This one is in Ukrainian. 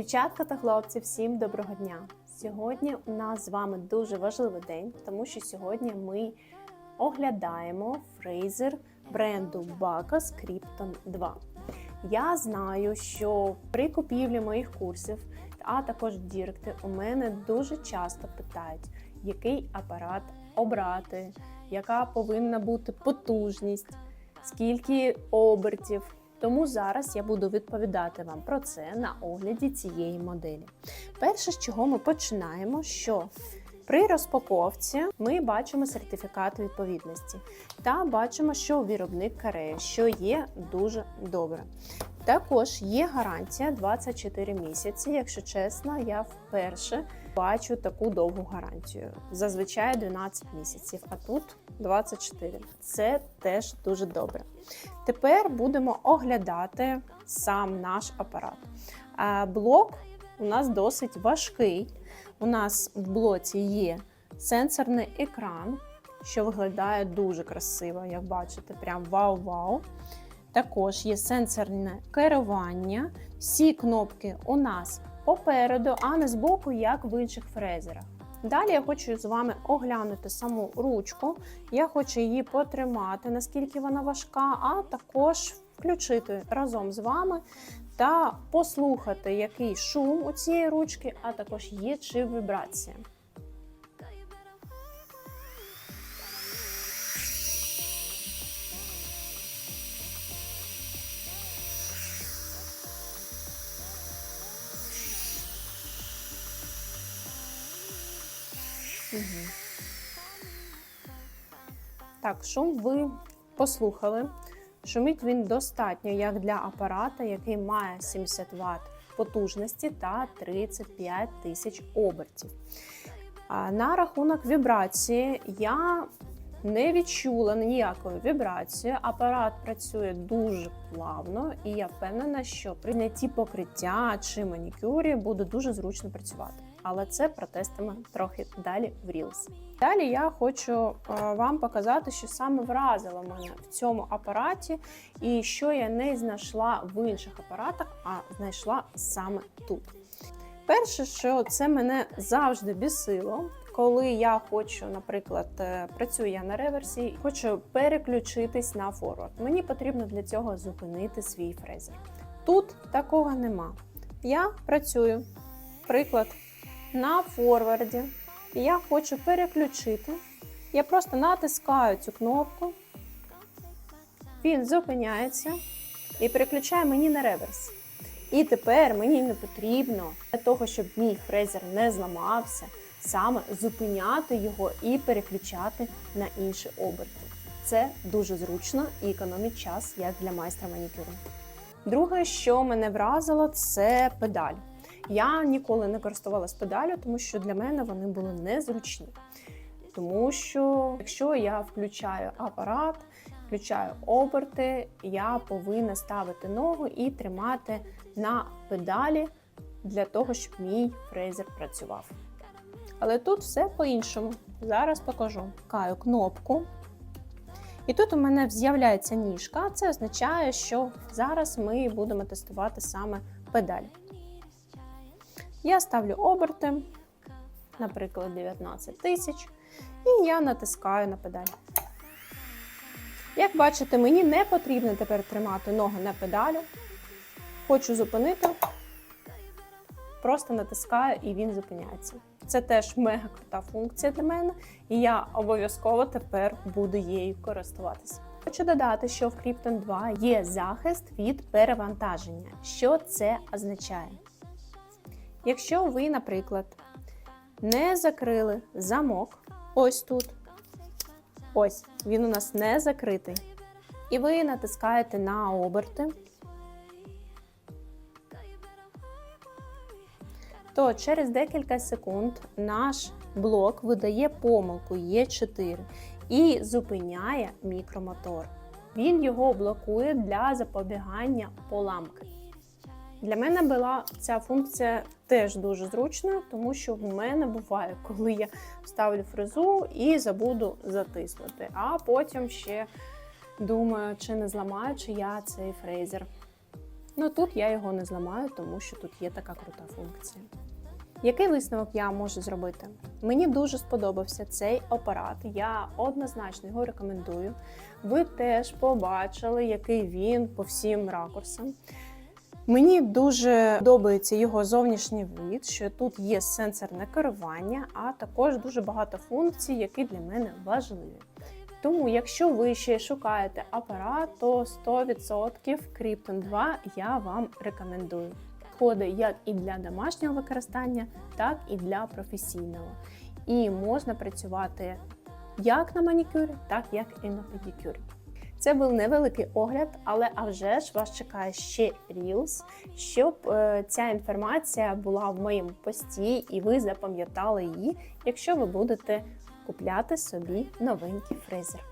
Дівчатка та хлопці, всім доброго дня! Сьогодні у нас з вами дуже важливий день, тому що сьогодні ми оглядаємо фрейзер бренду Bacchus Krypton 2. Я знаю, що при купівлі моїх курсів, а також Діректи, у мене дуже часто питають, який апарат обрати, яка повинна бути потужність, скільки обертів. Тому зараз я буду відповідати вам про це на огляді цієї моделі. Перше, з чого ми починаємо, що при розпаковці ми бачимо сертифікат відповідності та бачимо, що виробник каре, що є дуже добре. Також є гарантія 24 місяці. Якщо чесно, я вперше бачу таку довгу гарантію. Зазвичай 12 місяців, а тут 24. Це теж дуже добре. Тепер будемо оглядати сам наш апарат. Блок у нас досить важкий. У нас в блоці є сенсорний екран, що виглядає дуже красиво, як бачите, прям вау-вау. Також є сенсорне керування. Всі кнопки у нас попереду, а не збоку, як в інших фрезерах. Далі я хочу з вами оглянути саму ручку. Я хочу її потримати, наскільки вона важка, а також включити разом з вами та послухати, який шум у цієї ручки, а також є чи вібрація. Угу. Так, шум ви послухали. Шумить він достатньо як для апарата, який має 70 Вт потужності та 35 тисяч обертів. На рахунок вібрації я не відчула ніякої вібрації. Апарат працює дуже плавно, і я впевнена, що при знятті покриття чи манікюрі буде дуже зручно працювати. Але це протестимо трохи далі в Reels. Далі я хочу е, вам показати, що саме вразило мене в цьому апараті, і що я не знайшла в інших апаратах, а знайшла саме тут. Перше, що це мене завжди бісило, коли я хочу, наприклад, е, працюю я на реверсі, хочу переключитись на форвард. Мені потрібно для цього зупинити свій фрезер. Тут такого нема. Я працюю, приклад, на форварді. І я хочу переключити. Я просто натискаю цю кнопку, він зупиняється і переключає мені на реверс. І тепер мені не потрібно для того, щоб мій фрезер не зламався, саме зупиняти його і переключати на інші оберти. Це дуже зручно і економить час як для майстра манікюру. Друге, що мене вразило, це педаль. Я ніколи не користувалася педалю, тому що для мене вони були незручні. Тому що, якщо я включаю апарат, включаю оберти, я повинна ставити ногу і тримати на педалі для того, щоб мій фрезер працював. Але тут все по-іншому. Зараз покажу. Каю кнопку. І тут у мене з'являється ніжка. Це означає, що зараз ми будемо тестувати саме педаль. Я ставлю оберти, наприклад, 19 тисяч, і я натискаю на педаль. Як бачите, мені не потрібно тепер тримати ноги на педалю. Хочу зупинити, просто натискаю і він зупиняється. Це теж мега крута функція для мене, і я обов'язково тепер буду її користуватися. Хочу додати, що в Krypton 2 є захист від перевантаження. Що це означає? Якщо ви, наприклад, не закрили замок ось тут, ось він у нас не закритий, і ви натискаєте на оберти, то через декілька секунд наш блок видає помилку Е4 і зупиняє мікромотор. Він його блокує для запобігання поламки. Для мене була ця функція теж дуже зручною, тому що в мене буває, коли я ставлю фрезу і забуду затиснути. А потім ще думаю, чи не зламаю, чи я цей фрезер. Ну тут я його не зламаю, тому що тут є така крута функція. Який висновок я можу зробити? Мені дуже сподобався цей апарат. Я однозначно його рекомендую. Ви теж побачили, який він по всім ракурсам. Мені дуже подобається його зовнішній вид, що тут є сенсорне керування, а також дуже багато функцій, які для мене важливі. Тому, якщо ви ще шукаєте апарат, то 100% Krypton 2 я вам рекомендую. Підходить як і для домашнього використання, так і для професійного. І можна працювати як на манікюрі, так як і на педикюрі. Це був невеликий огляд, але а вже ж вас чекає ще Reels, щоб е, ця інформація була в моєму пості і ви запам'ятали її, якщо ви будете купляти собі новенький фрезер.